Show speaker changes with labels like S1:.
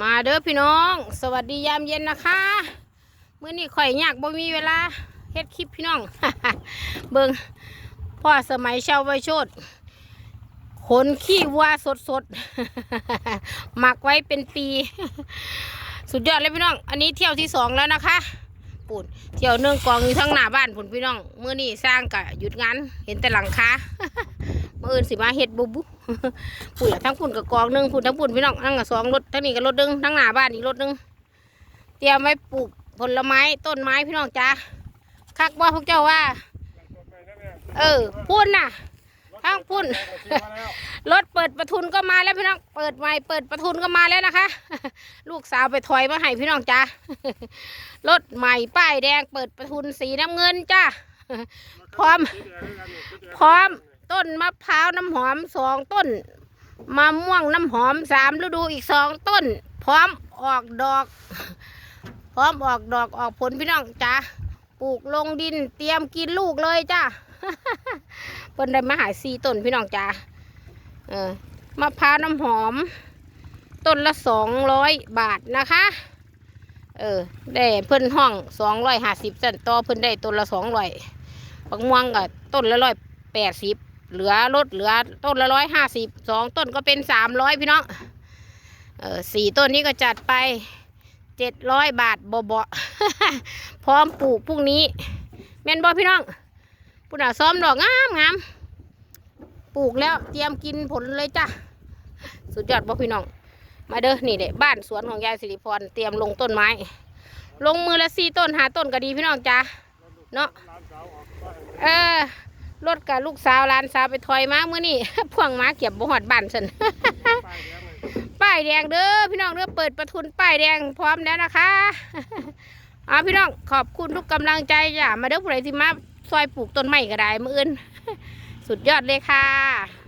S1: มาเด้อพี่น้อง สวัสดียามเย็นนะคะเมื้อนี้ข่อยยากบ่มีเวลาเฮ็ดคลิปพี่น้อง เบิ่งพ่อสมัยชาวไวโชดขนขี้วัวสดสดๆหมักไว้เป็นปี สุดยอดเลยพี่น้อง อันนี้เที่ยวที่สองแล้วนะคะปุ่นเที่ยวหนึ่องกองอยู่ทั้งหน้าบ้านพุ่นพี่น้องเมื้อนี้สร้างกะหยุดงานเห็นแต่หลังคา มื่ออื่นสิมาเฮ็ดบุบุปุ่นทั้งปุ่นกับกองหนึงปุ่นทั้งปุ่นพี่น้องทั้งกับสองรถทั้งนี้กับรถหนึงทั้งหน้าบ้านอีกรถหนึงเตรียมไว้ปลูกผลไม้ต้นไม้พี่น้องจ้าคักว่าพวกเจ้าว่า เออพุ่นน่ะทั้งพุ่นรถเปิดประทุนก็มาแล้วพี่น้องเปิดใหม่เปิดประทุนก็มาแล้วนะคะ ลูกสาวไปถอยมาให้พี่น้องจ้ารถใหม่ป้ายแดงเปิดประทุนสีน้ำเงินจ้าพร้อม พร้อม นมะพร้าวน้ำหอมสองต้นมะม่วงน้ำหอมสามฤดูอีกสองต้น พร้อมออกดอก พร้อมออกดอกออกผลพี่น้องจ้าปลูกลงดินเตรียมกินลูกเลยจ้าเพิ่นได้มาหาสี่ต้นพี่น้องจ้าเออมะพร้าวน้ำหอม ต้นละสองร้อยบาทนะคะ เออได้เพิ่นห้องสองร้อยห้าสิบเซนต่อเพิ่นได้ต้นละสองร้อยปักม่วงก็ต้นละร้อยแปดสิบ เหลือลดเหลือต้นละร้อยห้าสิบสองต้นก็เป็นสามร้อยพี่น้องเออสี่ต้นนี้ก็จัดไปเจ็ดร้อยบาทเบาๆพร้อมปลูกพรุ่งนี้ แม่นบอพี่น้องปุ่นอะซ้อมดอกงามงามปลูกแล้วเตรียมกินผลเลยจ้ะสุดยอดบ่พี่น้อง มาเด้อนี่เด้บ้านสวนของยายสิริพรเตรียมลงต้นไม้ ลงมือละสี่ต้นหาต้นก็ดีพี่น้องจ้าเนาะเออ รถกับลูกสาวหลานสาวไปถอยมาเมื่อนี่พ่วงมาเก็บบ่หอดบ้านฉันป้ายแดงเด้อพี่น้องเด้อเปิดประทุนป้ายแดงพร้อมแล้วนะคะเอาพี่น้องขอบคุณทุกกำลังใจอย่ามาเด้อผู้ใดที่มาซอยปลูกต้นไม้ก็ได้มื่อื่นสุดยอดเลยค่ะ